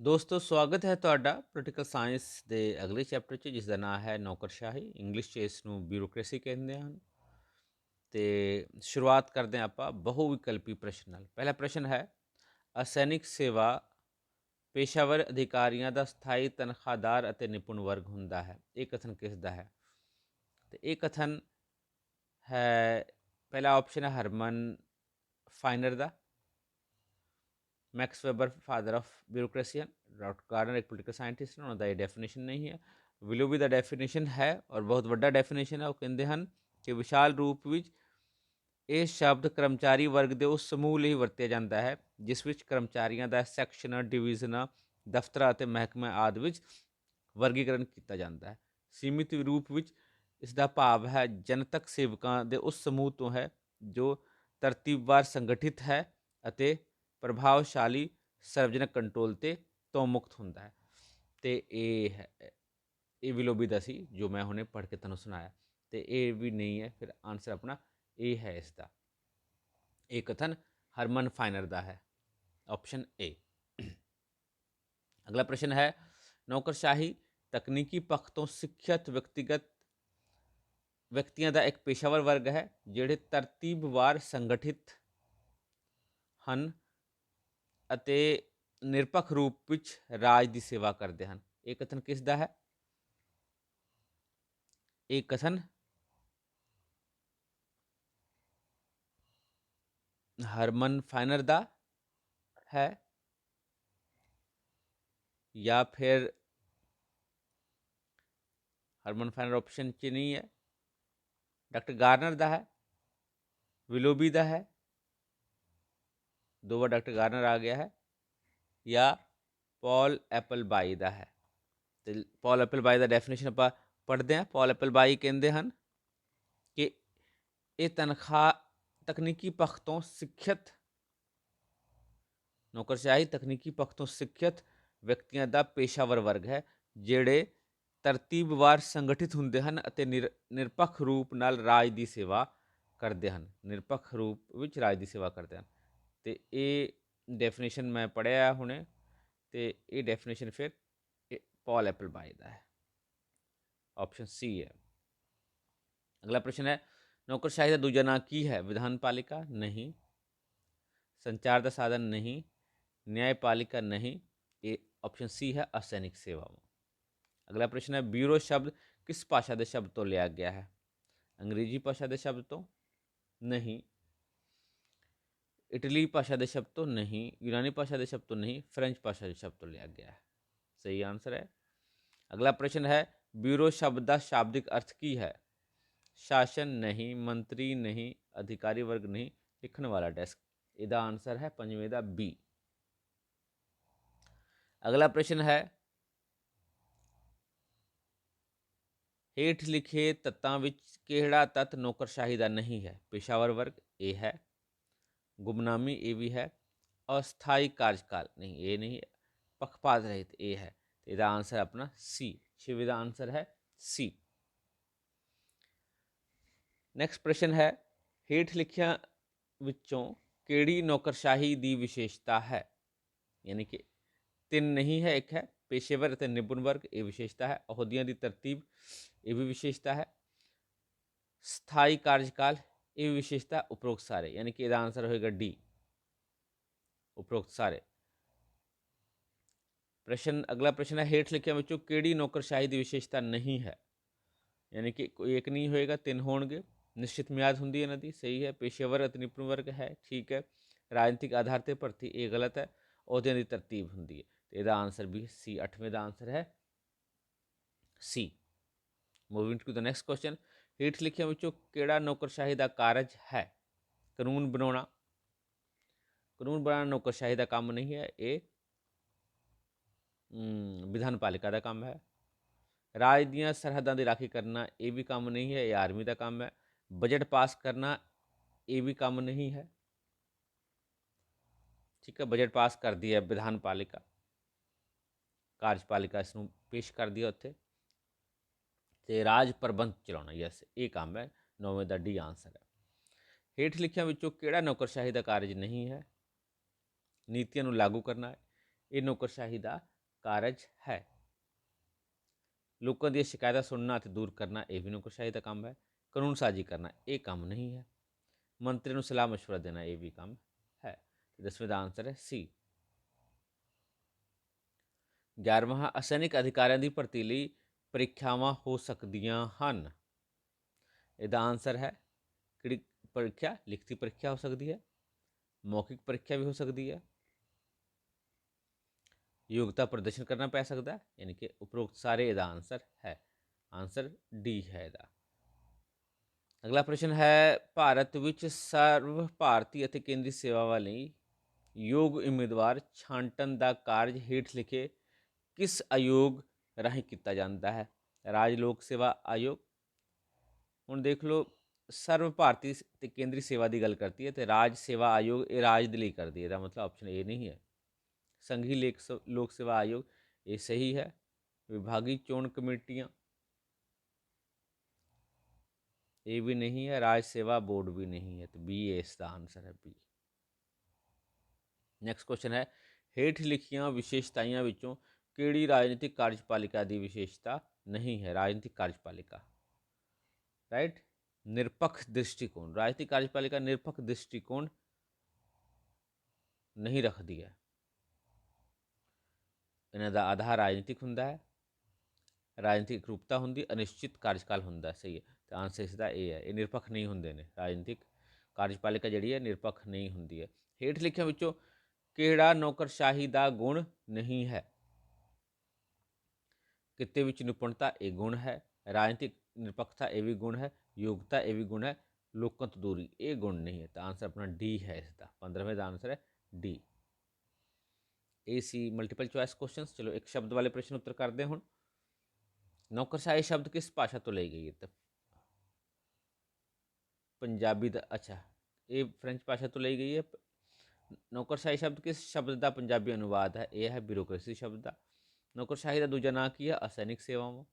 ਦੋਸਤੋ, ਸਵਾਗਤ ਹੈ ਤੁਹਾਡਾ ਪੋਲੀਟੀਕਲ ਸਾਇੰਸ ਦੇ ਅਗਲੇ ਚੈਪਟਰ 'ਚ ਜਿਸ ਦਾ ਨਾਮ ਹੈ ਨੌਕਰਸ਼ਾਹੀ। ਇੰਗਲਿਸ਼ 'ਚ ਇਸ ਨੂੰ ਬਿਊਰੋਕ੍ਰੇਸੀ ਕਹਿੰਦੇ ਹਨ। ਤੇ ਸ਼ੁਰੂਆਤ ਕਰਦੇ ਹਾਂ ਆਪਾਂ ਬਹੁ ਵਿਕਲਪੀ ਪ੍ਰਸ਼ਨ ਨਾਲ। ਪਹਿਲਾ ਪ੍ਰਸ਼ਨ ਹੈ, ਅਸੈਨਿਕ ਸੇਵਾ ਪੇਸ਼ਾਵਰ ਅਧਿਕਾਰੀਆਂ ਦਾ ਸਥਾਈ ਤਨਖਾਹਦਾਰ ਅਤੇ ਨਿਪੁੰਨ ਵਰਗ ਹੁੰਦਾ ਹੈ। ਇਹ ਕਥਨ ਕਿਸ ਦਾ ਹੈ? ਤੇ ਇਹ ਕਥਨ ਹੈ, ਪਹਿਲਾ ਆਪਸ਼ਨ ਹੈ Herman Finer the. Max Weber father of bureaucracy doctor Gardner ਇੱਕ ਪੋਲੀਟੀਕਲ ਸਾਇੰਟਿਸਟ ਨੇ ਉਹਨਾਂ ਦਾ ਇਹ ਡੈਫੀਨੇਸ਼ਨ ਨਹੀਂ ਹੈ ਵਿਲੋਬੀ ਦਾ ਡੈਫੀਨੇਸ਼ਨ ਹੈ ਔਰ ਬਹੁਤ ਵੱਡਾ ਡੈਫੀਨੇਸ਼ਨ ਹੈ ਉਹ ਕਹਿੰਦੇ ਹਨ ਕਿ ਵਿਸ਼ਾਲ ਰੂਪ ਵਿੱਚ ਇਹ ਸ਼ਬਦ ਕਰਮਚਾਰੀ ਵਰਗ ਦੇ ਉਸ ਸਮੂਹ ਲਈ ਵਰਤਿਆ ਜਾਂਦਾ ਹੈ ਜਿਸ ਵਿੱਚ ਕਰਮਚਾਰੀਆਂ ਦਾ ਸੈਕਸ਼ਨਾਂ ਡਿਵੀਜ਼ਨਾਂ ਦਫ਼ਤਰਾਂ ਅਤੇ ਮਹਿਕਮੇ ਆਦਿ ਵਿੱਚ ਵਰਗੀਕਰਨ ਕੀਤਾ ਜਾਂਦਾ ਹੈ ਸੀਮਿਤ ਰੂਪ ਵਿੱਚ ਇਸ ਦਾ ਭਾਵ ਹੈ ਜਨਤਕ ਸੇਵਕਾਂ ਦੇ ਉਸ ਸਮੂਹ ਤੋਂ ਹੈ ਜੋ ਤਰਤੀਬਵਾਰ ਸੰਗਠਿਤ ਹੈ ਅਤੇ ਪ੍ਰਭਾਵਸ਼ਾਲੀ ਸਰਵਜਨਕ ਕੰਟਰੋਲ ਤੇ ਤੋਂ ਮੁਕਤ ਹੁੰਦਾ ਹੈ। ਤੇ ਇਹ ਹੈ, ਇਹ ਵਿਲੋਬੀ ਦਾ ਸੀ, ਜੋ ਮੈਂ ਹੁਣੇ ਪੜ੍ਹ ਕੇ ਤੁਹਾਨੂੰ ਸੁਣਾਇਆ। ਤੇ ਇਹ ਵੀ ਨਹੀਂ ਹੈ, ਫਿਰ ਆਨਸਰ ਆਪਣਾ ਇਹ ਹੈ ਇਸ ਦਾ ਇਹ ਕਥਨ ਹਰਮਨ ਫਾਈਨਰ ਦਾ ਹੈ ਆਪਸ਼ਨ ਏ ਅਗਲਾ ਪ੍ਰਸ਼ਨ ਹੈ, ਨੌਕਰਸ਼ਾਹੀ ਤਕਨੀਕੀ ਪੱਖ ਤੋਂ ਸਿੱਖਿਅਤ ਵਿਅਕਤੀਗਤ ਵਿਅਕਤੀਆਂ ਦਾ ਇੱਕ ਪੇਸ਼ਾਵਰ ਵਰਗ ਹੈ, ਜਿਹੜੇ ਤਰਤੀਬਵਾਰ ਸੰਗਠਿਤ ਹਨ। ਅਤੇ ਨਿਰਪੱਖ ਰੂਪ ਵਿੱਚ ਰਾਜ ਦੀ ਸੇਵਾ ਕਰਦੇ ਹਨ। ਇਹ ਕਥਨ ਕਿਸ ਦਾ ਹੈ? ਇਹ ਕਥਨ ਹਰਮਨ ਫਾਈਨਰ ਦਾ ਹੈ ਜਾਂ ਫਿਰ ਹਰਮਨ ਫਾਈਨਰ ਆਪਸ਼ਨ 'ਚ ਨਹੀਂ ਹੈ। ਡਾਕਟਰ ਗਾਰਨਰ ਦਾ ਹੈ, ਵਿਲੋਬੀ ਦਾ ਹੈ ਦੋ ਵਾਰ ਡਾਕਟਰ ਗਾਰਨਰ ਆ ਗਿਆ ਹੈ ਜਾਂ ਪੌਲ ਐਪਲ ਬਾਈ ਦਾ ਹੈ। ਤੇ ਪੌਲ ਐਪਲ ਬਾਈ ਦਾ ਡੈਫੀਨੇਸ਼ਨ ਆਪਾਂ ਪੜ੍ਹਦੇ ਹਾਂ। ਪੌਲ ਐਪਲ ਬਾਈ ਕਹਿੰਦੇ ਹਨ ਕਿ ਇਹ ਤਨਖਾਹ ਤਕਨੀਕੀ ਪੱਖ ਤੋਂ ਸਿੱਖਿਅਤ, ਨੌਕਰਸ਼ਾਹੀ ਤਕਨੀਕੀ ਪੱਖ ਤੋਂ ਸਿੱਖਿਅਤ ਵਿਅਕਤੀਆਂ ਦਾ ਪੇਸ਼ਾਵਰ ਵਰਗ ਹੈ, ਜਿਹੜੇ ਤਰਤੀਬਵਾਰ ਸੰਗਠਿਤ ਹੁੰਦੇ ਹਨ ਅਤੇ ਨਿਰਪੱਖ ਰੂਪ ਨਾਲ ਰਾਜ ਦੀ ਸੇਵਾ ਕਰਦੇ ਹਨ। ਨਿਰਪੱਖ ਰੂਪ ਵਿੱਚ ਰਾਜ ਦੀ ਸੇਵਾ ਕਰਦੇ ਹਨ। ਤੇ ਇਹ ਡੈਫੀਨੇਸ਼ਨ ਮੈਂ ਪੜਿਆ ਹੁਣੇ ਤੇ ਇਹ ਡੈਫੀਨੇਸ਼ਨ ਫਿਰ ਪੌਲ ਐਪਲ ਬਾਈ ਦਾ ਹੈ। ਆਪਸ਼ਨ ਸੀ ਹੈ। ਅਗਲਾ ਪ੍ਰਸ਼ਨ ਹੈ, ਨੌਕਰਸ਼ਾਹੀ ਦਾ ਦੂਜਾ ਨਾਂ ਕੀ ਹੈ? ਵਿਧਾਨ ਪਾਲਿਕਾ? ਨਹੀਂ। ਸੰਚਾਰ ਦਾ ਸਾਧਨ? ਨਹੀਂ। ਨਿਆਂਪਾਲਿਕਾ ਨਹੀਂ। ਇਹ ਆਪਸ਼ਨ ਸੀ ਹੈ, ਅਸੈਨਿਕ ਸੇਵਾਵਾਂ। ਅਗਲਾ ਪ੍ਰਸ਼ਨ ਹੈ ਬਿਊਰੋ ਸ਼ਬਦ ਕਿਸ ਭਾਸ਼ਾ ਦੇ ਸ਼ਬਦ ਤੋਂ ਲਿਆ ਗਿਆ ਹੈ? ਅੰਗਰੇਜ਼ੀ ਭਾਸ਼ਾ ਦੇ ਸ਼ਬਦ ਤੋਂ? ਨਹੀਂ। ਇਟਲੀ ਭਾਸ਼ਾ ਦੇ ਸ਼ਬਦ ਤੋਂ ਨਹੀਂ, ਯੂਨਾਨੀ ਭਾਸ਼ਾ ਦੇ ਸ਼ਬਦ ਤੋਂ ਨਹੀਂ, ਫ੍ਰੈਂਚ ਭਾਸ਼ਾ ਦੇ ਸ਼ਬਦ ਤੋਂ ਲਿਆ ਗਿਆ ਹੈ। ਸਹੀ ਆਨਸਰ ਹੈ। ਅਗਲਾ ਪ੍ਰਸ਼ਨ ਹੈ, ਬਿਊਰੋ ਸ਼ਬਦ ਦਾ ਸ਼ਾਬਦਿਕ ਅਰਥ ਕੀ ਹੈ? ਸ਼ਾਸਨ ਨਹੀਂ, ਮੰਤਰੀ ਨਹੀਂ, ਅਧਿਕਾਰੀ ਵਰਗ ਨਹੀਂ, ਲਿਖਣ ਵਾਲਾ ਡੈਸਕ ਇਹਦਾ ਆਨਸਰ ਹੈ ਪੰਜਵੇਂ ਦਾ ਬੀ ਅਗਲਾ ਪ੍ਰਸ਼ਨ ਹੈ, ਹੇਠ ਲਿਖੇ ਤੱਤਾਂ ਵਿੱਚ ਕਿਹੜਾ ਤੱਤ ਨੌਕਰਸ਼ਾਹੀ ਦਾ ਨਹੀਂ ਹੈ? ਪੇਸ਼ਾਵਰ ਵਰਗ, ਇਹ ਹੈ। ਗੁਮਨਾਮੀ ਇਹ ਵੀ ਹੈ, ਅਸਥਾਈ ਕਾਰਜਕਾਲ, ਨਹੀਂ, ਇਹ ਨਹੀਂ ਹੈ ਪੱਖਪਾਤ ਰਹਿਤ ਇਹ ਹੈ। ਤੇ ਇਹਦਾ ਆਨਸਰ ਆਪਣਾ ਸੀ ਛੇਵੇਂ ਦਾ ਆਨਸਰ ਹੈ ਸੀ ਨੈਕਸਟ ਪ੍ਰਸ਼ਨ ਹੈ, ਹੇਠ ਲਿਖਿਆ ਵਿੱਚੋਂ ਕਿਹੜੀ ਨੌਕਰਸ਼ਾਹੀ ਦੀ ਵਿਸ਼ੇਸ਼ਤਾ ਹੈ? ਯਾਨੀ ਕਿ ਤਿੰਨ ਨਹੀਂ ਹੈ, ਇੱਕ ਹੈ ਪੇਸ਼ੇਵਰ ਅਤੇ ਨਿਪੁੰਨ ਵਰਗ, ਇਹ ਵਿਸ਼ੇਸ਼ਤਾ ਹੈ। ਅਹੁਦਿਆਂ ਦੀ ਤਰਤੀਬ, ਇਹ ਵੀ ਵਿਸ਼ੇਸ਼ਤਾ ਹੈ। ਸਥਾਈ ਕਾਰਜਕਾਲ ਇਹ ਵਿਸ਼ੇਸ਼ਤਾ ਉਪਰੋਕਤ ਸਾਰੇ, ਯਾਨੀ ਕਿ ਇਹਦਾ ਆਨਸਰ ਹੋਏਗਾ ਡੀ ਉਪਰੋਕਤ ਸਾਰੇ। ਪ੍ਰਸ਼ਨ, ਅਗਲਾ ਪ੍ਰਸ਼ਨ ਹੈ, ਹੇਠ ਲਿਖਿਆਂ ਵਿੱਚੋਂ ਕਿਹੜੀ ਨੌਕਰਸ਼ਾਹੀ ਦੀ ਵਿਸ਼ੇਸ਼ਤਾ ਨਹੀਂ ਹੈ? ਯਾਨੀ ਕਿ ਕੋਈ ਇੱਕ ਨਹੀਂ ਹੋਏਗਾ, ਤਿੰਨ ਹੋਣਗੇ। ਨਿਸ਼ਚਿਤ ਮਿਆਦ ਹੁੰਦੀ ਹੈ ਇਹਨਾਂ ਦੀ, ਸਹੀ ਹੈ। ਪੇਸ਼ੇਵਰ ਅਤੇ ਨਿਪੁੰਨ ਵਰਗ ਹੈ, ਠੀਕ ਹੈ। ਰਾਜਨੀਤਿਕ ਆਧਾਰ ਤੇ ਭਰਤੀ, ਇਹ ਗਲਤ ਹੈ। ਅਹੁਦਿਆਂ ਦੀ ਤਰਤੀਬ ਹੁੰਦੀ ਹੈ। ਤੇ ਇਹਦਾ ਆਨਸਰ ਵੀ ਸੀ 8ਵੇਂ ਦਾ ਆਨਸਰ ਹੈ C moving to the next question ਹੇਠ ਲਿਖਿਆਂ ਵਿੱਚੋਂ ਕਿਹੜਾ ਨੌਕਰਸ਼ਾਹੀ ਦਾ ਕਾਰਜ ਹੈ? ਕਾਨੂੰਨ ਬਣਾਉਣਾ। ਕਾਨੂੰਨ ਬਣਾਉਣਾ ਨੌਕਰਸ਼ਾਹੀ ਦਾ ਕੰਮ ਨਹੀਂ ਹੈ, ਇਹ ਵਿਧਾਨ ਪਾਲਿਕਾ ਦਾ ਕੰਮ ਹੈ। ਰਾਜ ਦੀਆਂ ਸਰਹੱਦਾਂ ਦੀ ਰਾਖੀ ਕਰਨਾ, ਇਹ ਵੀ ਕੰਮ ਨਹੀਂ ਹੈ, ਇਹ ਆਰਮੀ ਦਾ ਕੰਮ ਹੈ। ਬਜਟ ਪਾਸ ਕਰਨਾ, ਇਹ ਵੀ ਕੰਮ ਨਹੀਂ ਹੈ। ਠੀਕ ਹੈ, ਬਜਟ ਪਾਸ ਕਰਦੀ ਹੈ ਵਿਧਾਨ ਪਾਲਿਕਾ। ਕਾਰਜਪਾਲਿਕਾ ਇਸ ਨੂੰ ਪੇਸ਼ ਕਰਦੀ ਹੈ ਉੱਥੇ। ਤੇ ਰਾਜ ਪ੍ਰਬੰਧ ਚਲਾਉਣਾ ਯੈਸ ਇਹ ਕੰਮ ਹੈ ਨੌਵੇਂ ਦਾ ਡੀ ਆਨਸਰ ਹੈ ਹੇਠ ਲਿਖਿਆਂ ਵਿੱਚੋਂ ਕਿਹੜਾ ਨੌਕਰਸ਼ਾਹੀ ਦਾ ਕਾਰਜ ਨਹੀਂ ਹੈ ਨੀਤੀਆਂ ਨੂੰ ਲਾਗੂ ਕਰਨਾ ਹੈ ਇਹ ਨੌਕਰਸ਼ਾਹੀ ਦਾ ਕਾਰਜ ਹੈ ਲੋਕਾਂ ਦੀਆਂ ਸ਼ਿਕਾਇਤਾਂ ਸੁਣਨਾ ਅਤੇ ਦੂਰ ਕਰਨਾ ਇਹ ਵੀ ਨੌਕਰਸ਼ਾਹੀ ਦਾ ਕੰਮ ਹੈ ਕਾਨੂੰਨ ਸਾਜ਼ੀ ਕਰਨਾ ਇਹ ਕੰਮ ਨਹੀਂ ਹੈ ਮੰਤਰੀ ਨੂੰ ਸਲਾਹ مشورہ ਦੇਣਾ ਇਹ ਵੀ ਕੰਮ ਹੈ ਤੇ ਦਸਵੇਂ ਦਾ ਆਨਸਰ ਹੈ ਸੀ 11ਵਾਂ ਅਸੈਨਿਕ ਅਧਿਕਾਰੀਆਂ ਦੀ ਭਰਤੀ ਲਈ ਪ੍ਰੀਖਿਆਵਾਂ ਹੋ ਸਕਦੀਆਂ ਹਨ। ਇਹਦਾ ਆਨਸਰ ਹੈ, ਕਿਹੜੀ ਪ੍ਰੀਖਿਆ? ਲਿਖਤੀ ਪ੍ਰੀਖਿਆ ਹੋ ਸਕਦੀ ਹੈ, ਮੌਖਿਕ ਪ੍ਰੀਖਿਆ ਵੀ ਹੋ ਸਕਦੀ ਹੈ। ਯੋਗਤਾ ਪ੍ਰਦਰਸ਼ਨ ਕਰਨਾ ਪੈ ਸਕਦਾ ਹੈ, ਯਾਨੀ ਕਿ ਉਪਰੋਕਤ ਸਾਰੇ ਇਹਦਾ ਆਨਸਰ ਹੈ। ਆਨਸਰ ਡੀ ਹੈ ਇਹਦਾ। ਅਗਲਾ ਪ੍ਰਸ਼ਨ ਹੈ, ਭਾਰਤ ਵਿੱਚ ਸਰਵ ਭਾਰਤੀ ਅਤੇ ਕੇਂਦਰੀ ਸੇਵਾਵਾਂ ਲਈ ਯੋਗ ਉਮੀਦਵਾਰ ਛਾਂਟਣ ਦਾ ਕਾਰਜ ਹੇਠ ਲਿਖੇ ਕਿਸ ਆਯੋਗ ਰਾਹੀਂ ਕੀਤਾ ਜਾਂਦਾ ਹੈ। ਰਾਜ ਲੋਕ ਸੇਵਾ ਆਯੋਗ। ਹੁਣ ਦੇਖ ਲਓ, ਸਰਵ ਭਾਰਤੀ ਸ- ਤੇ ਕੇਂਦਰੀ ਸੇਵਾ ਦੀ ਗੱਲ ਕਰਤੀ ਹੈ ਤੇ ਰਾਜ ਸੇਵਾ ਆਯੋਗ ਇਹ ਰਾਜ ਦੇ ਲਈ ਕਰਦੀ ਹੈ। ਇਹਦਾ ਮਤਲਬ ਆਪਸ਼ਨ ਇਹ ਨਹੀਂ ਹੈ। ਸੰਘੀ ਲੇਕ ਲੋਕ ਸੇਵਾ ਆਯੋਗ, ਇਹ ਸਹੀ ਹੈ। ਵਿਭਾਗੀ ਚੋਣ ਕਮੇਟੀਆਂ, ਇਹ ਵੀ ਨਹੀਂ ਹੈ। ਰਾਜ ਸੇਵਾ ਬੋਰਡ ਵੀ ਨਹੀਂ ਹੈ ਤੇ ਬੀ ਇਸ ਦਾ ਆਨਸਰ ਹੈ ਬੀ ਨੈਕਸਟ ਕੁਐਸਚਨ ਹੈ, ਹੇਠ ਲਿਖੀਆਂ ਵਿਸ਼ੇਸ਼ਤਾਈਆਂ ਵਿੱਚੋਂ ਕਿਹੜੀ ਰਾਜਨੀਤਿਕ ਕਾਰਜਪਾਲਿਕਾ ਦੀ ਵਿਸ਼ੇਸ਼ਤਾ ਨਹੀਂ ਹੈ? ਰਾਜਨੀਤਿਕ ਕਾਰਜਪਾਲਿਕਾ। ਰਾਈਟ ਨਿਰਪੱਖ ਦ੍ਰਿਸ਼ਟੀਕੋਣ। ਰਾਜਨੀਤਿਕ ਕਾਰਜਪਾਲਿਕਾ ਨਿਰਪੱਖ ਦ੍ਰਿਸ਼ਟੀਕੋਣ ਨਹੀਂ ਰੱਖਦੀ ਹੈ। ਇਹਨਾਂ ਦਾ ਆਧਾਰ ਰਾਜਨੀਤਿਕ ਹੁੰਦਾ ਹੈ। ਰਾਜਨੀਤਿਕ ਰੂਪਤਾ ਹੁੰਦੀ, ਅਨਿਸ਼ਚਿਤ ਕਾਰਜਕਾਲ ਹੁੰਦਾ ਸਹੀ ਹੈ। ਤਾਂ ਆਨਸਰ ਇਸ ਦਾ ਇਹ ਹੈ। ਇਹ ਨਿਰਪੱਖ ਨਹੀਂ ਹੁੰਦੇ ਨੇ। ਰਾਜਨੀਤਿਕ ਕਾਰਜਪਾਲਿਕਾ ਜਿਹੜੀ ਹੈ, ਨਿਰਪੱਖ ਨਹੀਂ ਹੁੰਦੀ ਹੈ। ਹੇਠ ਲਿਖਿਆਂ ਵਿੱਚੋਂ ਕਿਹੜਾ ਨੌਕਰਸ਼ਾਹੀ ਦਾ ਗੁਣ ਨਹੀਂ ਹੈ? ਕਿੱਤੇ ਵਿੱਚ ਨਿਪੁੰਨਤਾ ਇਹ ਗੁਣ ਹੈ, ਰਾਜਨੀਤਿਕ ਨਿਰਪੱਖਤਾ ਇਹ ਵੀ ਗੁਣ ਹੈ, ਯੋਗਤਾ ਇਹ ਵੀ ਗੁਣ ਹੈ, ਲੋਕਾਂ ਤੋਂ ਦੂਰੀ ਇਹ ਗੁਣ ਨਹੀਂ ਹੈ। ਤਾਂ ਆਨਸਰ ਆਪਣਾ ਡੀ ਹੈ ਇਸ ਦਾ 15ਵੇਂ ਦਾ ਆਨਸਰ ਹੈ ਡੀ ਇਹ ਸੀ ਮਲਟੀਪਲ ਚੁਆਇਸ ਕੁਐਸਚਨਸ ਚਲੋ ਇੱਕ ਸ਼ਬਦ ਵਾਲੇ ਪ੍ਰਸ਼ਨ ਉੱਤਰ ਕਰਦੇ ਹੁਣ। ਨੌਕਰਸ਼ਾਹੀ ਸ਼ਬਦ ਕਿਸ ਭਾਸ਼ਾ ਤੋਂ ਲਈ ਗਈ ਹੈ ਤਾਂ? ਪੰਜਾਬੀ ਦਾ, ਅੱਛਾ, ਇਹ ਫ੍ਰੈਂਚ ਭਾਸ਼ਾ ਤੋਂ ਲਈ ਗਈ ਹੈ। ਨੌਕਰਸ਼ਾਹੀ ਸ਼ਬਦ ਕਿਸ ਸ਼ਬਦ ਦਾ ਪੰਜਾਬੀ ਅਨੁਵਾਦ ਹੈ? ਇਹ ਹੈ ਬਿਊਰੋਕ੍ਰੇਸੀ ਸ਼ਬਦ ਦਾ ਨੌਕਰਸ਼ਾਹੀ ਦਾ ਦੂਜਾ ਨਾਂ ਕੀ ਹੈ ਅਸੈਨਿਕ ਸੇਵਾਵਾਂ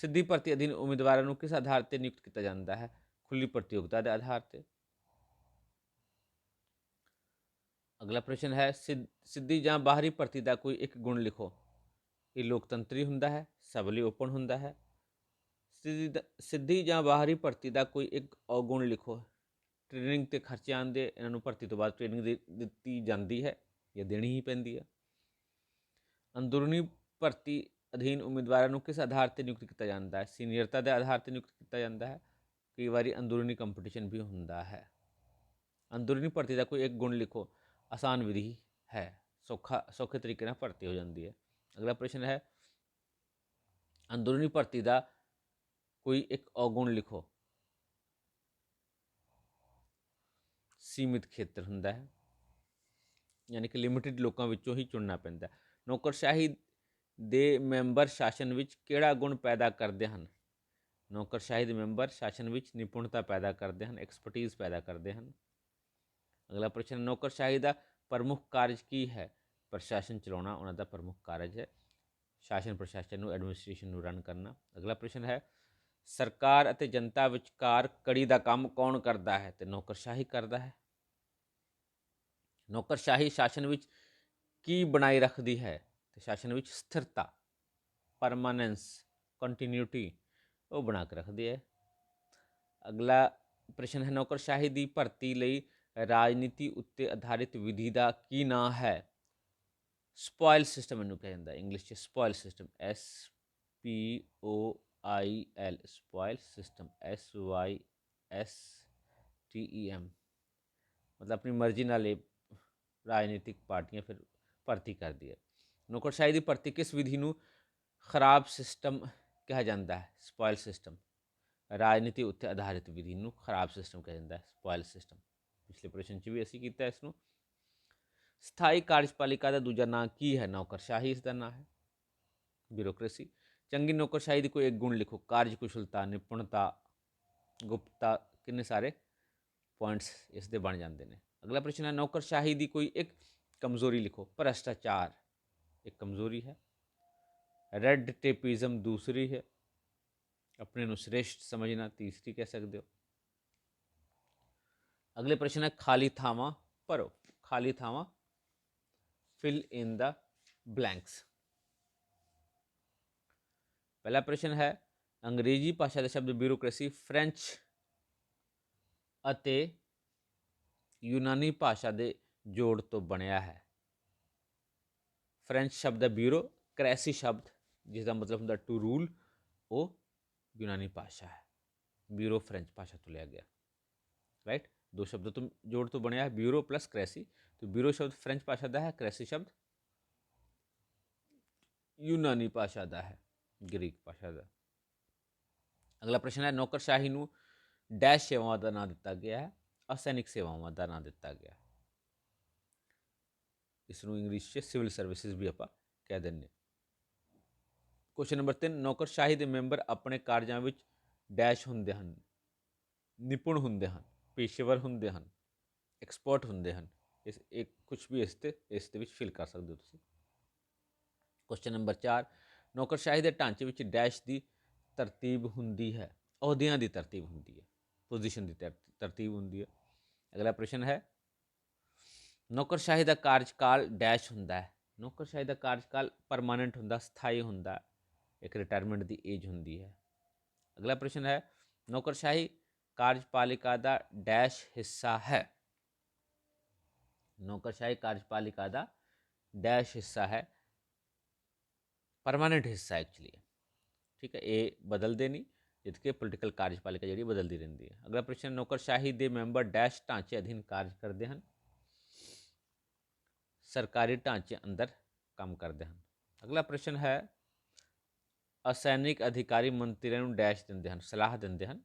ਸਿੱਧੀ ਭਰਤੀ ਅਧੀਨ ਉਮੀਦਵਾਰਾਂ ਨੂੰ ਕਿਸ ਆਧਾਰ ਤੇ ਨਿਯੁਕਤ ਕੀਤਾ ਜਾਂਦਾ ਹੈ ਖੁੱਲੀ ਪ੍ਰਤੀਯੋਗਤਾ ਦੇ ਆਧਾਰ ਤੇ ਅਗਲਾ ਪ੍ਰਸ਼ਨ ਹੈ ਸਿੱਧ- ਸਿੱਧੀ ਜਾਂ ਬਾਹਰੀ ਭਰਤੀ ਦਾ ਕੋਈ ਇੱਕ ਗੁਣ ਲਿਖੋ ਇਹ ਲੋਕਤੰਤਰੀ ਹੁੰਦਾ ਹੈ ਸਭ ਲਈ ਓਪਨ ਹੁੰਦਾ ਹੈ ਸਿੱਧੀ ਦਾ- ਸਿੱਧੀ ਜਾਂ ਬਾਹਰੀ ਭਰਤੀ ਦਾ ਕੋਈ ਇੱਕ ਔਗੁਣ ਲਿਖੋ ਟ੍ਰੇਨਿੰਗ ਤੇ ਖਰਚੇ ਆਉਂਦੇ ਇਹਨਾਂ ਨੂੰ ਭਰਤੀ ਤੋਂ ਬਾਅਦ ਟ੍ਰੇਨਿੰਗ ਦੇ ਦਿੱਤੀ ਜਾਂਦੀ ਹੈ ਜਾਂ ਦੇਣੀ ਹੀ ਪੈਂਦੀ ਹੈ ਅੰਦਰੂਨੀ ਭਰਤੀ ਅਧੀਨ ਉਮੀਦਵਾਰਾਂ ਨੂੰ ਕਿਸ ਆਧਾਰ ਤੇ ਨਿਯੁਕਤ ਕੀਤਾ ਜਾਂਦਾ ਹੈ? ਸੀਨੀਅਰਤਾ ਦੇ ਆਧਾਰ ਤੇ ਨਿਯੁਕਤ ਕੀਤਾ ਜਾਂਦਾ ਹੈ। ਕਈ ਵਾਰੀ ਅੰਦਰੂਨੀ ਕੰਪੀਟੀਸ਼ਨ ਵੀ ਹੁੰਦਾ ਹੈ। ਅੰਦਰੂਨੀ ਭਰਤੀ ਦਾ ਕੋਈ ਇੱਕ ਗੁਣ ਲਿਖੋ, ਆਸਾਨ ਵਿਧੀ ਹੈ। ਸੌਖਾ, ਸੌਖੇ ਤਰੀਕੇ ਨਾਲ ਭਰਤੀ ਹੋ ਜਾਂਦੀ ਹੈ। ਅਗਲਾ ਪ੍ਰਸ਼ਨ ਹੈ, ਅੰਦਰੂਨੀ ਭਰਤੀ ਦਾ ਕੋਈ ਇੱਕ ਔਗੁਣ ਲਿਖੋ। ਸੀਮਿਤ ਖੇਤਰ ਹੁੰਦਾ ਹੈ। ਯਾਨੀ ਕਿ ਲਿਮਿਟਿਡ ਲੋਕਾਂ ਵਿੱਚੋਂ ਹੀ ਚੁਣਨਾ ਪੈਂਦਾ ਹੈ। ਨੌਕਰਸ਼ਾਹੀ ਦੇ ਮੈਂਬਰ ਸ਼ਾਸਨ ਵਿੱਚ ਕਿਹੜਾ ਗੁਣ ਪੈਦਾ ਕਰਦੇ ਹਨ? ਨੌਕਰਸ਼ਾਹੀ ਦੇ ਮੈਂਬਰ ਸ਼ਾਸਨ ਵਿੱਚ ਨਿਪੁਣਤਾ ਪੈਦਾ ਕਰਦੇ ਹਨ ਐਕਸਪਰਟਿਜ਼ ਪੈਦਾ ਕਰਦੇ ਹਨ। ਅਗਲਾ ਪ੍ਰਸ਼ਨ, ਨੌਕਰਸ਼ਾਹੀ ਦਾ ਪ੍ਰਮੁੱਖ ਕਾਰਜ ਕੀ ਹੈ? ਪ੍ਰਸ਼ਾਸਨ ਚਲਾਉਣਾ, ਉਹਨਾਂ ਦਾ ਪ੍ਰਮੁੱਖ ਕਾਰਜ ਹੈ। ਸ਼ਾਸਨ ਪ੍ਰਸ਼ਾਸਨ ਨੂੰ ਐਡਮਿਨਿਸਟ੍ਰੇਸ਼ਨ ਨੂੰ ਰਨ ਕਰਨਾ। ਅਗਲਾ ਪ੍ਰਸ਼ਨ ਹੈ, ਸਰਕਾਰ ਅਤੇ ਜਨਤਾ ਵਿਚਕਾਰ ਕੜੀ ਦਾ ਕੰਮ ਕੌਣ ਕਰਦਾ ਹੈ? ਤੇ ਨੌਕਰਸ਼ਾਹੀ ਕਰਦਾ ਹੈ। ਨੌਕਰਸ਼ਾਹੀ ਸ਼ਾਸਨ ਵਿੱਚ ਕੀ ਬਣਾਈ ਰੱਖਦੀ ਹੈ? ਤੇ ਸ਼ਾਸਨ ਵਿੱਚ ਸਥਿਰਤਾ ਪਰਮਾਨੈਂਸ ਕੰਟੀਨਿਊਟੀ ਉਹ ਬਣਾ ਕੇ ਰੱਖਦੀ ਹੈ। ਅਗਲਾ ਪ੍ਰਸ਼ਨ ਹੈ ਨੌਕਰਸ਼ਾਹੀ ਦੀ ਭਰਤੀ ਲਈ ਰਾਜਨੀਤੀ ਉੱਤੇ ਆਧਾਰਿਤ ਵਿਧੀ ਦਾ ਕੀ ਨਾਂ ਹੈ? ਸਪੋਇਲ ਸਿਸਟਮ ਇਹਨੂੰ ਕਿਹਾ ਜਾਂਦਾ ਇੰਗਲਿਸ਼ 'ਚ spoil system S P O I L spoil system S Y S T E M ਮਤਲਬ ਆਪਣੀ ਮਰਜ਼ੀ ਨਾਲ ਇਹ ਰਾਜਨੀਤਿਕ ਪਾਰਟੀਆਂ ਫਿਰ ਭਰਤੀ ਕਰਦੀ ਹੈ। ਨੌਕਰਸ਼ਾਹੀ ਦੀ ਭਰਤੀ ਕਿਸ ਵਿਧੀ ਨੂੰ ਖਰਾਬ ਸਿਸਟਮ ਕਿਹਾ ਜਾਂਦਾ ਹੈ? Spoil system. ਰਾਜਨੀਤੀ ਉੱਤੇ ਆਧਾਰਿਤ ਵਿਧੀ ਨੂੰ ਖਰਾਬ ਸਿਸਟਮ ਕਿਹਾ ਜਾਂਦਾ ਹੈ। Spoil system. ਪਿਛਲੇ ਪ੍ਰਸ਼ਨ 'ਚ ਵੀ ਅਸੀਂ ਕੀਤਾ ਇਸ ਨੂੰ। ਸਥਾਈ ਕਾਰਜਪਾਲਿਕਾ ਦਾ ਦੂਜਾ ਨਾਂ ਕੀ ਹੈ? ਨੌਕਰਸ਼ਾਹੀ ਇਸ ਦਾ ਨਾਂ ਹੈ। ਬਿਊਰੋਕ੍ਰੇਸੀ। ਚੰਗੀ ਨੌਕਰਸ਼ਾਹੀ ਦੀ ਕੋਈ ਇੱਕ ਗੁਣ ਲਿਖੋ। ਕਾਰਜਕੁਸ਼ਲਤਾ ਨਿਪੁਣਤਾ, ਗੁਪਤਾ, ਕਿੰਨੇ ਸਾਰੇ ਪੁਆਇੰਟਸ ਇਸ ਦੇ ਬਣ ਜਾਂਦੇ ਨੇ। ਅਗਲਾ ਪ੍ਰਸ਼ਨ ਹੈ, ਨੌਕਰਸ਼ਾਹੀ ਦੀ ਕੋਈ ਇੱਕ ਕਮਜ਼ੋਰੀ ਲਿਖੋ ਭ੍ਰਸ਼ਟਾਚਾਰ ਇੱਕ ਕਮਜ਼ੋਰੀ ਹੈ ਰੈਡ ਟੇਪਿਜ਼ਮ ਦੂਸਰੀ ਹੈ ਆਪਣੇ ਨੂੰ ਸ੍ਰੇਸ਼ਟ ਸਮਝਣਾ ਤੀਸਰੀ ਕਹਿ ਸਕਦੇ ਹੋ ਅਗਲੇ ਪ੍ਰਸ਼ਨ ਹੈ ਖਾਲੀ ਥਾਵਾਂ ਭਰੋ ਖਾਲੀ ਥਾਵਾਂ ਫਿਲ ਇਨ ਦਾ ਬਲੈਂਕਸ ਪਹਿਲਾ ਪ੍ਰਸ਼ਨ ਹੈ ਅੰਗਰੇਜ਼ੀ ਭਾਸ਼ਾ ਦੇ ਸ਼ਬਦ ਬਿਊਰੋਕ੍ਰੇਸੀ ਫ੍ਰੈਂਚ ਅਤੇ ਯੂਨਾਨੀ ਭਾਸ਼ਾ ਦੇ ਜੋੜ ਤੋਂ ਬਣਿਆ ਹੈ। ਫ੍ਰੈਂਚ ਸ਼ਬਦ ਹੈ ਬਿਊਰੋ ਕ੍ਰੈਸੀ ਸ਼ਬਦ ਜਿਸ ਦਾ ਮਤਲਬ ਹੁੰਦਾ ਟੂ ਰੂਲ ਉਹ ਯੂਨਾਨੀ ਭਾਸ਼ਾ ਹੈ। ਬਿਊਰੋ ਫ੍ਰੈਂਚ ਭਾਸ਼ਾ ਤੋਂ ਲਿਆ ਗਿਆ। ਰਾਈਟ ਦੋ ਸ਼ਬਦਾਂ ਤੋਂ ਜੋੜ ਤੋਂ ਬਣਿਆ ਹੈ ਬਿਊਰੋ ਪਲੱਸ ਕ੍ਰੈਸੀ। तो ਬਿਊਰੋ ਸ਼ਬਦ ਫ੍ਰੈਂਚ ਭਾਸ਼ਾ ਦਾ ਹੈ, ਕ੍ਰੈਸੀ ਸ਼ਬਦ ਯੂਨਾਨੀ ਭਾਸ਼ਾ ਦਾ ਹੈ, ਗ੍ਰੀਕ ਭਾਸ਼ਾ ਦਾ। ਅਗਲਾ ਪ੍ਰਸ਼ਨ ਹੈ, ਨੌਕਰਸ਼ਾਹੀ ਨੂੰ ਡੈਸ਼ ਸੇਵਾਵਾਂ ਦਾ ਨਾਮ ਦਿੱਤਾ ਗਿਆ ਹੈ, ਅਸੈਨਿਕ ਸੇਵਾਵਾਂ ਦਾ ਨਾਮ ਦਿੱਤਾ ਗਿਆ ਹੈ। ਇਸ ਨੂੰ ਇੰਗਲਿਸ਼ 'ਚ ਸਿਵਲ ਸਰਵਿਸਿਜ਼ ਵੀ ਆਪਾਂ ਕਹਿ ਦਿੰਦੇ ਕੁਐਸਚਨ ਨੰਬਰ 3 ਨੌਕਰਸ਼ਾਹੀ ਦੇ ਮੈਂਬਰ ਆਪਣੇ ਕਾਰਜਾਂ ਵਿੱਚ ਡੈਸ਼ ਹੁੰਦੇ ਹਨ, ਨਿਪੁਣ ਹੁੰਦੇ ਹਨ, ਪੇਸ਼ੇਵਰ ਹੁੰਦੇ ਹਨ ਐਕਸਪਰਟ ਹੁੰਦੇ ਹਨ। ਇਸ ਇੱਕ ਕੁਝ ਵੀ ਇਸ ਤੇ, ਇਸ ਦੇ ਵਿੱਚ ਫਿਲ ਕਰ ਸਕਦੇ ਹੋ ਤੁਸੀਂ। ਕੁਐਸਚਨ ਨੰਬਰ 4 ਨੌਕਰਸ਼ਾਹੀ ਦੇ ਢਾਂਚੇ ਵਿੱਚ ਡੈਸ਼ ਦੀ ਤਰਤੀਬ ਹੁੰਦੀ ਹੈ, ਅਹੁਦਿਆਂ ਦੀ ਤਰਤੀਬ ਹੁੰਦੀ ਹੈ ਪੋਜੀਸ਼ਨ ਦੀ ਤਰ- ਤਰਤੀਬ ਹੁੰਦੀ ਹੈ। ਅਗਲਾ ਪ੍ਰਸ਼ਨ ਹੈ ਨੌਕਰਸ਼ਾਹੀ ਦਾ ਕਾਰਜਕਾਲ ਡੈਸ਼ ਹੁੰਦਾ ਹੈ। ਨੌਕਰਸ਼ਾਹੀ ਦਾ ਕਾਰਜਕਾਲ ਪਰਮਾਨੈਂਟ ਹੁੰਦਾ, ਸਥਾਈ ਹੁੰਦਾ, ਇੱਕ ਰਿਟਾਇਰਮੈਂਟ ਦੀ ਏਜ ਹੁੰਦੀ ਹੈ। ਅਗਲਾ ਪ੍ਰਸ਼ਨ ਹੈ, ਨੌਕਰਸ਼ਾਹੀ ਕਾਰਜਪਾਲਿਕਾ ਦਾ ਡੈਸ਼ ਹਿੱਸਾ ਹੈ। ਨੌਕਰਸ਼ਾਹੀ ਕਾਰਜਪਾਲਿਕਾ ਦਾ ਡੈਸ਼ ਹਿੱਸਾ ਹੈ ਪਰਮਾਨੈਂਟ ਹਿੱਸਾ ਐਕਚੁਅਲੀ ਠੀਕ ਹੈ, ਇਹ ਬਦਲਦੇ ਨਹੀਂ, ਜਦ ਕਿ ਪੋਲੀਟੀਕਲ ਕਾਰਜਪਾਲਿਕਾ ਜਿਹੜੀ ਬਦਲਦੀ ਰਹਿੰਦੀ ਹੈ। ਅਗਲਾ ਪ੍ਰਸ਼ਨ, ਨੌਕਰਸ਼ਾਹੀ ਦੇ ਮੈਂਬਰ ਡੈਸ਼ ਢਾਂਚੇ ਅਧੀਨ ਕਾਰਜ ਕਰਦੇ ਹਨ। ਸਰਕਾਰੀ ਢਾਂਚੇ ਅੰਦਰ ਕੰਮ ਕਰਦੇ ਹਨ ਅਗਲਾ ਪ੍ਰਸ਼ਨ ਹੈ ਅਸੈਨਿਕ ਅਧਿਕਾਰੀ ਮੰਤਰੀਆਂ ਨੂੰ ਡੈਸ਼ ਦਿੰਦੇ ਹਨ ਸਲਾਹ ਦਿੰਦੇ ਹਨ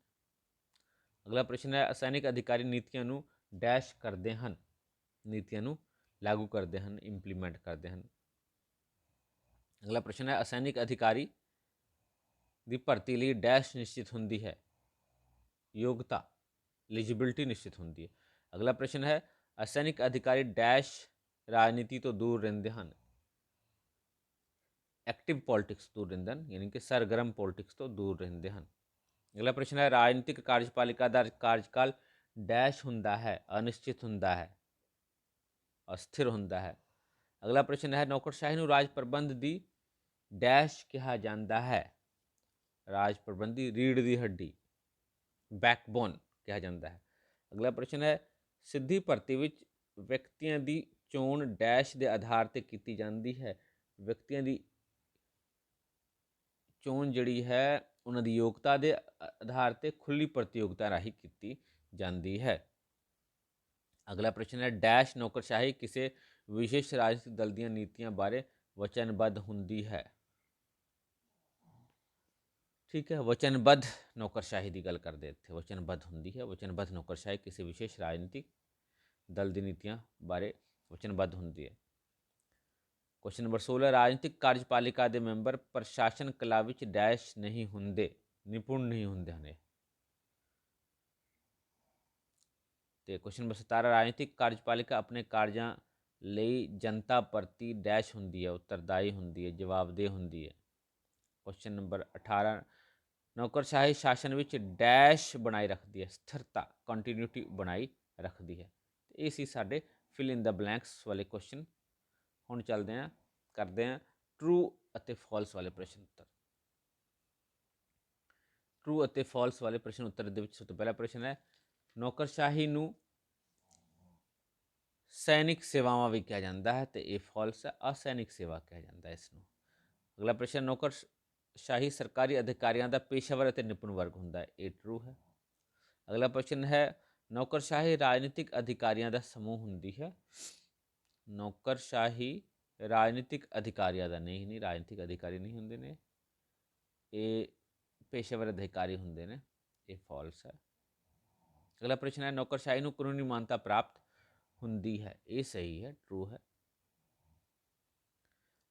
ਅਗਲਾ ਪ੍ਰਸ਼ਨ ਹੈ ਅਸੈਨਿਕ ਅਧਿਕਾਰੀ ਨੀਤੀਆਂ ਨੂੰ ਡੈਸ਼ ਕਰਦੇ ਹਨ ਨੀਤੀਆਂ ਨੂੰ ਲਾਗੂ ਕਰਦੇ ਹਨ ਇੰਪਲੀਮੈਂਟ ਕਰਦੇ ਹਨ ਅਗਲਾ ਪ੍ਰਸ਼ਨ ਹੈ ਅਸੈਨਿਕ ਅਧਿਕਾਰੀ ਦੀ ਭਰਤੀ ਲਈ ਡੈਸ਼ ਨਿਸ਼ਚਿਤ ਹੁੰਦੀ ਹੈ ਯੋਗਤਾ ਐਲੀਜੀਬਿਲਟੀ ਨਿਸ਼ਚਿਤ ਹੁੰਦੀ ਹੈ ਅਗਲਾ ਪ੍ਰਸ਼ਨ ਹੈ ਅਸੈਨਿਕ ਅਧਿਕਾਰੀ ਡੈਸ਼ ਰਾਜਨੀਤੀ ਤੋਂ ਦੂਰ ਰਹਿੰਦੇ ਹਨ ਐਕਟਿਵ ਪੋਲਿਟਿਕਸ ਤੋਂ ਦੂਰ ਰਹਿੰਦੇ ਹਨ ਯਾਨੀ ਕਿ ਸਰਗਰਮ ਪੋਲਿਟਿਕਸ ਤੋਂ ਦੂਰ ਰਹਿੰਦੇ ਹਨ ਅਗਲਾ ਪ੍ਰਸ਼ਨ ਹੈ ਰਾਜਨੀਤਿਕ ਕਾਰਜਪਾਲਿਕਾ ਦਾ ਕਾਰਜਕਾਲ ਡੈਸ਼ ਹੁੰਦਾ ਹੈ ਅਨਿਸ਼ਚਿਤ ਹੁੰਦਾ ਹੈ ਅਸਥਿਰ ਹੁੰਦਾ ਹੈ ਅਗਲਾ ਪ੍ਰਸ਼ਨ ਹੈ ਨੌਕਰਸ਼ਾਹੀ ਨੂੰ ਰਾਜ ਪ੍ਰਬੰਧ ਦੀ ਡੈਸ਼ ਕਿਹਾ ਜਾਂਦਾ ਹੈ ਰਾਜ ਪ੍ਰਬੰਧੀ ਰੀੜ ਦੀ ਹੱਡੀ ਬੈਕਬੋਨ ਕਿਹਾ ਜਾਂਦਾ ਹੈ ਅਗਲਾ ਪ੍ਰਸ਼ਨ ਹੈ ਸਿੱਧੀ ਭਰਤੀ ਵਿੱਚ ਵਿਅਕਤੀਆਂ ਦੀ ਚੋਣ ਡੈਸ਼ ਦੇ ਆਧਾਰ ਤੇ ਕੀਤੀ ਜਾਂਦੀ ਹੈ। ਵਿਅਕਤੀਆਂ ਦੀ ਚੋਣ ਜਿਹੜੀ ਹੈ, ਉਹਨਾਂ ਦੀ ਯੋਗਤਾ ਦੇ ਆਧਾਰ ਤੇ ਖੁੱਲੀ ਪ੍ਰਤੀਯੋਗਤਾ ਰਾਹੀਂ ਕੀਤੀ ਜਾਂਦੀ ਹੈ। ਅਗਲਾ ਪ੍ਰਸ਼ਨ ਹੈ, ਡੈਸ਼ ਨੌਕਰਸ਼ਾਹੀ ਕਿਸੇ ਵਿਸ਼ੇਸ਼ ਰਾਜਨੀਤਿਕ ਦਲ ਦੀਆਂ ਨੀਤੀਆਂ ਬਾਰੇ ਵਚਨਬੱਧ ਹੁੰਦੀ ਹੈ? ਠੀਕ ਹੈ, ਵਚਨਬੱਧ ਨੌਕਰਸ਼ਾਹੀ ਦੀ ਗੱਲ ਕਰਦੇ ਇੱਥੇ। ਵਚਨਬੱਧ ਹੁੰਦੀ ਹੈ, ਵਚਨਬੱਧ ਨੌਕਰਸ਼ਾਹੀ ਕਿਸੇ ਵਿਸ਼ੇਸ਼ ਰਾਜਨੀਤਿਕ ਦਲ ਦੀ ਨੀਤੀਆਂ ਬਾਰੇ ਵਚਨਬੱਧ ਹੁੰਦੀ ਹੈ। ਕੁਐਸਚਨ ਨੰਬਰ 16 ਰਾਜਨੀਤਿਕ ਕਾਰਜਪਾਲਿਕਾ ਦੇ ਮੈਂਬਰ ਪ੍ਰਸ਼ਾਸਨ ਕਲਾ ਵਿੱਚ ਡੈਸ਼ ਨਹੀਂ ਹੁੰਦੇ, ਨਿਪੁੰਨ ਨਹੀਂ ਹੁੰਦੇ ਹਨ ਇਹ। ਤੇ ਕੁਐਸਚਨ ਨੰਬਰ 17 ਰਾਜਨੀਤਿਕ ਕਾਰਜਪਾਲਿਕਾ ਆਪਣੇ ਕਾਰਜਾਂ ਲਈ ਜਨਤਾ ਪ੍ਰਤੀ ਡੈਸ਼ ਹੁੰਦੀ ਹੈ, ਉੱਤਰਦਾਈ ਹੁੰਦੀ ਹੈ, ਜਵਾਬਦੇਹ ਹੁੰਦੀ ਹੈ। ਕੁਐਸਚਨ ਨੰਬਰ 18 ਨੌਕਰਸ਼ਾਹੀ ਸ਼ਾਸਨ ਵਿੱਚ ਡੈਸ਼ ਬਣਾਈ ਰੱਖਦੀ ਹੈ, ਸਥਿਰਤਾ ਕੰਟੀਨਿਊਟੀ ਬਣਾਈ ਰੱਖਦੀ ਹੈ। ਇਹ ਸੀ ਸਾਡੇ ਫਿਲ ਇਨ ਦਾ ਬਲੈਂਕਸ ਵਾਲੇ ਕੁਐਸਚਨ ਹੁਣ ਚੱਲਦੇ ਹਾਂ, ਕਰਦੇ ਹਾਂ ਟਰੂ ਅਤੇ ਫਾਲਸ ਵਾਲੇ ਪ੍ਰਸ਼ਨ ਉੱਤਰ। ਟਰੂ ਅਤੇ ਫਾਲਸ ਵਾਲੇ ਪ੍ਰਸ਼ਨ ਉੱਤਰ ਦੇ ਵਿੱਚ ਸਭ ਤੋਂ ਪਹਿਲਾ ਪ੍ਰਸ਼ਨ ਹੈ, ਨੌਕਰਸ਼ਾਹੀ ਨੂੰ ਸੈਨਿਕ ਸੇਵਾਵਾਂ ਵੀ ਕਿਹਾ ਜਾਂਦਾ ਹੈ ਤੇ ਇਹ ਫਾਲਸ ਹੈ, ਅਸੈਨਿਕ ਸੇਵਾ ਕਿਹਾ ਜਾਂਦਾ ਹੈ ਇਸ ਨੂੰ ਅਗਲਾ ਪ੍ਰਸ਼ਨ ਨੌਕਰ ਸ਼ਾਹੀ ਸਰਕਾਰੀ ਅਧਿਕਾਰੀਆਂ ਦਾ ਪੇਸ਼ਾਵਰ ਅਤੇ ਨਿਪੁੰਨ ਵਰਗ ਹੁੰਦਾ ਹੈ, ਇਹ ਟਰੂ ਹੈ। ਅਗਲਾ ਪ੍ਰਸ਼ਨ ਹੈ ਨੌਕਰਸ਼ਾਹੀ ਰਾਜਨੀਤਿਕ ਅਧਿਕਾਰੀਆਂ ਦਾ ਸਮੂਹ ਹੁੰਦੀ ਹੈ। ਨੌਕਰਸ਼ਾਹੀ ਰਾਜਨੀਤਿਕ ਅਧਿਕਾਰੀਆਂ ਦਾ ਨਹੀਂ ਨਹੀਂ, ਰਾਜਨੀਤਿਕ ਅਧਿਕਾਰੀ ਨਹੀਂ ਹੁੰਦੇ ਨੇ। ਇਹ ਪੇਸ਼ੇਵਰ ਅਧਿਕਾਰੀ ਹੁੰਦੇ ਨੇ, ਇਹ ਫਾਲਸ ਹੈ। ਅਗਲਾ ਪ੍ਰਸ਼ਨ ਹੈ, ਨੌਕਰਸ਼ਾਹੀ ਨੂੰ ਕਾਨੂੰਨੀ ਮਾਨਤਾ ਪ੍ਰਾਪਤ ਹੁੰਦੀ ਹੈ, ਇਹ ਸਹੀ ਹੈ ਟਰੂ ਹੈ।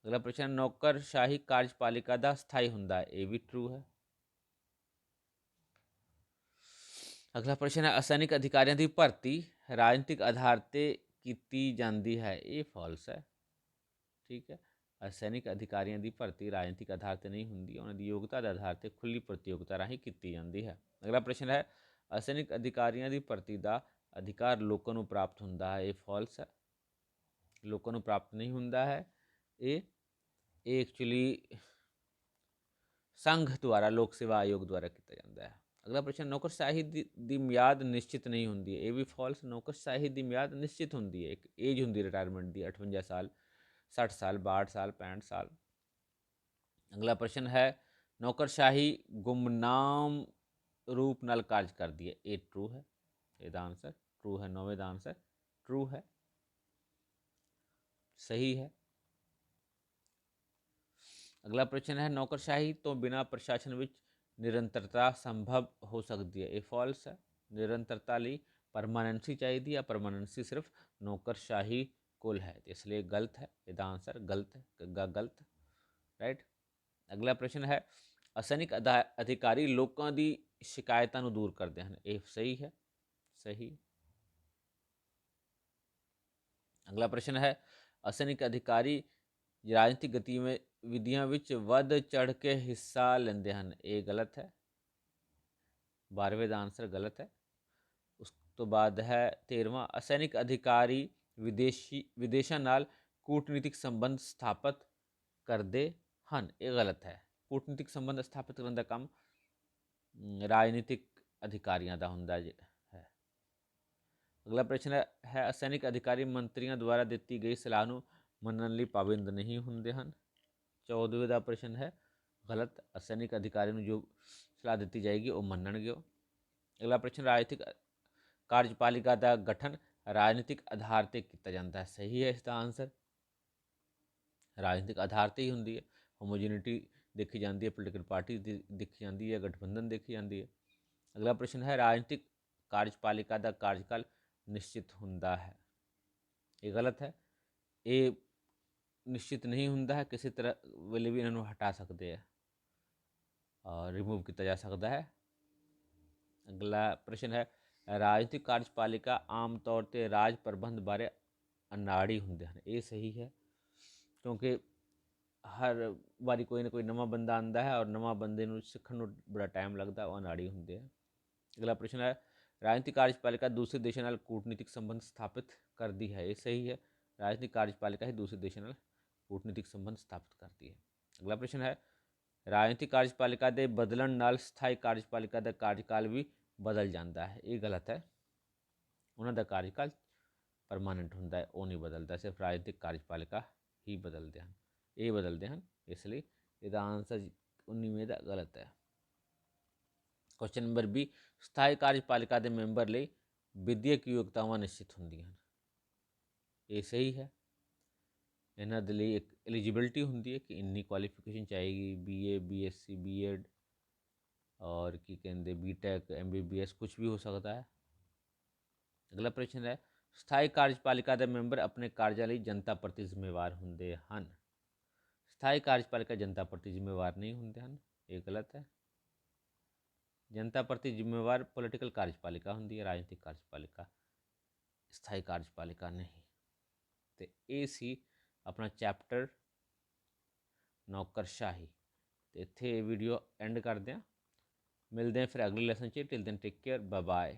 ਅਗਲਾ ਪ੍ਰਸ਼ਨ ਨੌਕਰਸ਼ਾਹੀ ਕਾਰਜਪਾਲਿਕਾ ਦਾ ਸਥਾਈ ਹੁੰਦਾ ਹੈ ਇਹ ਵੀ ਟਰੂ ਹੈ। ਅਗਲਾ ਪ੍ਰਸ਼ਨ ਹੈ, ਅਸੈਨਿਕ ਅਧਿਕਾਰੀਆਂ ਦੀ ਭਰਤੀ ਰਾਜਨੀਤਿਕ ਆਧਾਰ ਤੇ ਕੀਤੀ ਜਾਂਦੀ ਹੈ। ਇਹ ਫਾਲਸ ਹੈ। ਠੀਕ ਹੈ। ਅਸੈਨਿਕ ਅਧਿਕਾਰੀਆਂ ਦੀ ਭਰਤੀ ਰਾਜਨੀਤਿਕ ਆਧਾਰ ਤੇ ਨਹੀਂ ਹੁੰਦੀ, ਉਹਨਾਂ ਦੀ ਯੋਗਤਾ ਦੇ ਆਧਾਰ ਤੇ ਖੁੱਲੀ ਪ੍ਰਤੀਯੋਗਤਾ ਰਾਹੀਂ ਕੀਤੀ ਜਾਂਦੀ ਹੈ। ਅਗਲਾ ਪ੍ਰਸ਼ਨ ਹੈ, ਅਸੈਨਿਕ ਅਧਿਕਾਰੀਆਂ ਦੀ ਭਰਤੀ ਦਾ ਅਧਿਕਾਰ ਲੋਕਾਂ ਨੂੰ ਪ੍ਰਾਪਤ ਹੁੰਦਾ ਹੈ। ਇਹ ਫਾਲਸ ਹੈ। ਲੋਕਾਂ ਨੂੰ ਪ੍ਰਾਪਤ ਨਹੀਂ ਹੁੰਦਾ ਹੈ। ਇਹ ਇਹ ਐਕਚੁਅਲੀ ਸੰਘ ਦੁਆਰਾ, ਲੋਕ ਸੇਵਾ ਆਯੋਗ ਦੁਆਰਾ ਕੀਤਾ ਜਾਂਦਾ ਹੈ। ਅਗਲਾ ਪ੍ਰਸ਼ਨ ਨੌਕਰਸ਼ਾਹੀ ਦੀ ਦੀ ਮਿਆਦ ਨਿਸ਼ਚਿਤ ਨਹੀਂ ਹੁੰਦੀ ਹੈ ਇਹ ਵੀ ਫਾਲਸ ਨੌਕਰਸ਼ਾਹੀ ਦੀ ਮਿਆਦ ਨਿਸ਼ਚਿਤ ਹੁੰਦੀ ਹੈ ਇੱਕ ਏਜ ਹੁੰਦੀ ਰਿਟਾਇਰਮੈਂਟ ਦੀ 58 ਸਾਲ 60 ਸਾਲ 62 ਸਾਲ 65 ਸਾਲ ਅਗਲਾ ਪ੍ਰਸ਼ਨ ਹੈ ਨੌਕਰਸ਼ਾਹੀ ਗੁਮਨਾਮ ਰੂਪ ਨਾਲ ਕਾਰਜ ਕਰਦੀ ਹੈ ਇਹ ਟਰੂ ਹੈ ਇਹਦਾ ਆਨਸਰ ਟਰੂ ਹੈ ਨੌਵੇਂ ਦਾ ਆਨਸਰ ਟਰੂ ਹੈ ਸਹੀ ਹੈ ਅਗਲਾ ਪ੍ਰਸ਼ਨ ਹੈ ਨੌਕਰਸ਼ਾਹੀ ਤੋਂ ਬਿਨਾ ਪ੍ਰਸ਼ਾਸਨ ਵਿੱਚ ਨਿਰੰਤਰਤਾ ਸੰਭਵ ਹੋ ਸਕਦੀ ਹੈ ਇਹ ਫਾਲਸ ਹੈ ਨਿਰੰਤਰਤਾ ਲਈ ਪਰਮਾਨੈਂਸੀ ਚਾਹੀਦੀ ਹੈ ਪਰਮਾਨੈਂਸੀ ਸਿਰਫ ਨੌਕਰਸ਼ਾਹੀ ਕੋਲ ਹੈ ਤੇ ਇਸ ਲਈ ਗਲਤ ਹੈ ਇਹਦਾ ਆਨਸਰ ਗਲਤ ਹੈ ਗਲਤ ਰਾਈਟ ਅਗਲਾ ਪ੍ਰਸ਼ਨ ਹੈ ਅਸੈਨਿਕ ਅਧਾ- ਅਧਿਕਾਰੀ ਲੋਕਾਂ ਦੀ ਸ਼ਿਕਾਇਤਾਂ ਨੂੰ ਦੂਰ ਕਰਦੇ ਹਨ ਇਹ ਸਹੀ ਹੈ ਸਹੀ ਅਗਲਾ ਪ੍ਰਸ਼ਨ ਹੈ ਅਸੈਨਿਕ ਅਧਿਕਾਰੀ ਰਾਜਨੀਤਿਕ ਵਿਧੀਆਂ ਵਿੱਚ ਵੱਧ ਚੜ ਕੇ ਹਿੱਸਾ ਲੈਂਦੇ ਹਨ। ਇਹ ਗਲਤ ਹੈ। 12ਵੇਂ ਦਾ ਆਨਸਰ ਗਲਤ ਹੈ। ਉਸ ਤੋਂ ਬਾਅਦ ਹੈ 13ਵਾਂ ਅਸੈਨਿਕ ਅਧਿਕਾਰੀ ਵਿਦੇਸ਼ੀ, ਵਿਦੇਸ਼ਾਂ ਨਾਲ ਕੂਟਨੀਤਿਕ ਸੰਬੰਧ ਸਥਾਪਿਤ ਕਰਦੇ ਹਨ। ਇਹ ਗਲਤ ਹੈ। ਕੂਟਨੀਤਿਕ ਸੰਬੰਧ ਸਥਾਪਿਤ ਕਰਨ ਦਾ ਕੰਮ ਰਾਜਨੀਤਿਕ ਅਧਿਕਾਰੀਆਂ ਦਾ ਹੁੰਦਾ ਜੀ, ਹੈ। ਅਗਲਾ ਪ੍ਰਸ਼ਨ ਹੈ ਅਸੈਨਿਕ ਅਧਿਕਾਰੀ ਮੰਤਰੀਆਂ ਦੁਆਰਾ ਦਿੱਤੀ ਗਈ ਸਲਾਹ ਨੂੰ ਮੰਨਣ ਲਈ ਪਾਬੰਦ ਨਹੀਂ ਹੁੰਦੇ ਹਨ? 14ਵੇਂ ਦਾ ਪ੍ਰਸ਼ਨ ਹੈ ਗਲਤ ਅਸੈਨਿਕ ਅਧਿਕਾਰੀ ਨੂੰ ਜੋ ਸਲਾਹ ਦਿੱਤੀ ਜਾਏਗੀ ਉਹ ਮੰਨਣਗੇ ਉਹ ਅਗਲਾ ਪ੍ਰਸ਼ਨ ਰਾਜਨੀਤਿਕ ਕਾਰਜਪਾਲਿਕਾ ਦਾ ਗਠਨ ਰਾਜਨੀਤਿਕ ਆਧਾਰ ਤੇ ਕੀਤਾ ਜਾਂਦਾ ਹੈ ਸਹੀ ਹੈ ਇਸ ਦਾ ਆਨਸਰ ਰਾਜਨੀਤਿਕ ਆਧਾਰ ਤੇ ਹੀ ਹੁੰਦੀ ਹੈ ਹੋਮੋਜੀਨਿਟੀ ਦੇਖੀ ਜਾਂਦੀ ਹੈ ਪੋਲੀਟੀਕਲ ਪਾਰਟੀ ਦੀ ਦੇਖੀ ਜਾਂਦੀ ਹੈ ਗਠਬੰਧਨ ਦੇਖੀ ਜਾਂਦੀ ਹੈ ਅਗਲਾ ਪ੍ਰਸ਼ਨ ਹੈ ਰਾਜਨੀਤਿਕ ਕਾਰਜਪਾਲਿਕਾ ਦਾ ਕਾਰਜਕਾਲ ਨਿਸ਼ਚਿਤ ਹੁੰਦਾ ਹੈ ਇਹ ਗਲਤ ਹੈ ਇਹ ਨਿਸ਼ਚਿਤ ਨਹੀਂ ਹੁੰਦਾ ਹੈ ਕਿਸੇ ਤਰ੍ਹਾਂ ਵੇਲੇ ਵੀ ਇਹਨਾਂ ਨੂੰ ਹਟਾ ਸਕਦੇ ਆ ਔਰ ਰਿਮੂਵ ਕੀਤਾ ਜਾ ਸਕਦਾ ਹੈ ਅਗਲਾ ਪ੍ਰਸ਼ਨ ਹੈ ਰਾਜਨੀਤਿਕ ਕਾਰਜਪਾਲਿਕਾ ਆਮ ਤੌਰ ਤੇ ਰਾਜ ਪ੍ਰਬੰਧ ਬਾਰੇ ਅਨਾੜੀ ਹੁੰਦੇ ਹਨ ਇਹ ਸਹੀ ਹੈ ਕਿਉਂਕਿ ਹਰ ਵਾਰੀ ਕੋਈ ਨਾ ਕੋਈ ਨਵਾਂ ਬੰਦਾ ਆਂਦਾ ਹੈ ਔਰ ਨਵਾਂ ਬੰਦੇ ਨੂੰ ਸਿੱਖਣ ਨੂੰ ਬੜਾ ਟਾਈਮ ਲੱਗਦਾ ਉਹ ਅਨਾੜੀ ਹੁੰਦੇ ਆ ਅਗਲਾ ਪ੍ਰਸ਼ਨ ਹੈ ਰਾਜਨੀਤਿਕ ਕਾਰਜਪਾਲਿਕਾ ਦੂਸਰੇ ਦੇਸ਼ਾਂ ਨਾਲ ਕੂਟਨੀਤਿਕ ਸੰਬੰਧ ਸਥਾਪਿਤ ਕਰਦੀ ਹੈ ਇਹ ਸਹੀ ਹੈ ਰਾਜਨੀਤਿਕ ਕਾਰਜਪਾਲਿਕਾ ਹੀ ਦੂਸਰੇ ਦੇਸ਼ਾਂ ਨਾਲ ਕੂਟਨੀਤਿਕ ਸੰਬੰਧ ਸਥਾਪਿਤ ਕਰਦੀ ਹੈ। ਅਗਲਾ ਪ੍ਰਸ਼ਨ ਹੈ, ਰਾਜਨੀਤਿਕ ਕਾਰਜਪਾਲਿਕਾ ਦੇ ਬਦਲਣ ਨਾਲ ਸਥਾਈ ਕਾਰਜਪਾਲਿਕਾ ਦਾ ਕਾਰਜਕਾਲ ਵੀ ਬਦਲ ਜਾਂਦਾ ਹੈ। ਇਹ ਗਲਤ ਹੈ। ਉਹਨਾਂ ਦਾ ਕਾਰਜਕਾਲ ਪਰਮਾਨੈਂਟ ਹੁੰਦਾ ਹੈ, ਉਹ ਨਹੀਂ ਬਦਲਦਾ, ਸਿਰਫ ਰਾਜਨੀਤਿਕ ਕਾਰਜਪਾਲਿਕਾ ਹੀ ਬਦਲਦੇ ਹਨ। ਇਹ ਬਦਲਦੇ ਹਨ, ਇਸ ਲਈ ਇਹਦਾ ਆਨਸਰ 19ਵੇਂ ਦਾ ਗਲਤ ਹੈ। ਕੁਐਸਚਨ ਨੰਬਰ 20 ਸਥਾਈ ਕਾਰਜਪਾਲਿਕਾ ਦੇ ਮੈਂਬਰ ਲਈ ਵਿਦਿਅਕ ਯੋਗਤਾਵਾਂ ਨਿਸ਼ਚਿਤ ਹੁੰਦੀਆਂ ਹਨ। ਇਹ ਸਹੀ ਹੈ। ਇਹਨਾਂ ਦੇ ਲਈ ਇੱਕ ਐਲੀਜੀਬਿਲਟੀ ਹੁੰਦੀ ਹੈ ਕਿ ਇੰਨੀ ਕੁਆਲੀਫਿਕੇਸ਼ਨ ਚਾਹੀਦੀ ਬੀਏ ਬੀਐਸਸੀ ਬੀਐਡ ਔਰ ਕੀ ਕਹਿੰਦੇ ਬੀਟੈਕ ਐਮਬੀਬੀਐਸ ਕੁਝ ਵੀ ਹੋ ਸਕਦਾ ਹੈ। ਅਗਲਾ ਪ੍ਰਸ਼ਨ ਹੈ, ਸਥਾਈ ਕਾਰਜਪਾਲਿਕਾ ਦੇ ਮੈਂਬਰ ਆਪਣੇ ਕਾਰਜਾਂ ਲਈ ਜਨਤਾ ਪ੍ਰਤੀ ਜ਼ਿੰਮੇਵਾਰ ਹੁੰਦੇ ਹਨ। ਸਥਾਈ ਕਾਰਜਪਾਲਿਕਾ ਜਨਤਾ ਪ੍ਰਤੀ ਜ਼ਿੰਮੇਵਾਰ ਨਹੀਂ ਹੁੰਦੇ ਹਨ, ਇਹ ਗਲਤ ਹੈ। ਜਨਤਾ ਪ੍ਰਤੀ ਜ਼ਿੰਮੇਵਾਰ ਪੋਲੀਟੀਕਲ ਕਾਰਜਪਾਲਿਕਾ ਹੁੰਦੀ ਹੈ, ਰਾਜਨੀਤਿਕ ਕਾਰਜਪਾਲਿਕਾ, ਸਥਾਈ ਕਾਰਜਪਾਲਿਕਾ ਨਹੀਂ। ਤੇ ਇਹ ਸੀ ਆਪਣਾ ਚੈਪਟਰ ਨੌਕਰਸ਼ਾਹੀ। ਤੇ ਇੱਥੇ ਇਹ ਵੀਡੀਓ ਐਂਡ ਕਰਦੇ ਹਾਂ। ਮਿਲਦੇ ਹਾਂ ਫਿਰ ਅਗਲੇ ਲੈਸਨ 'ਚ। Till then take care bye bye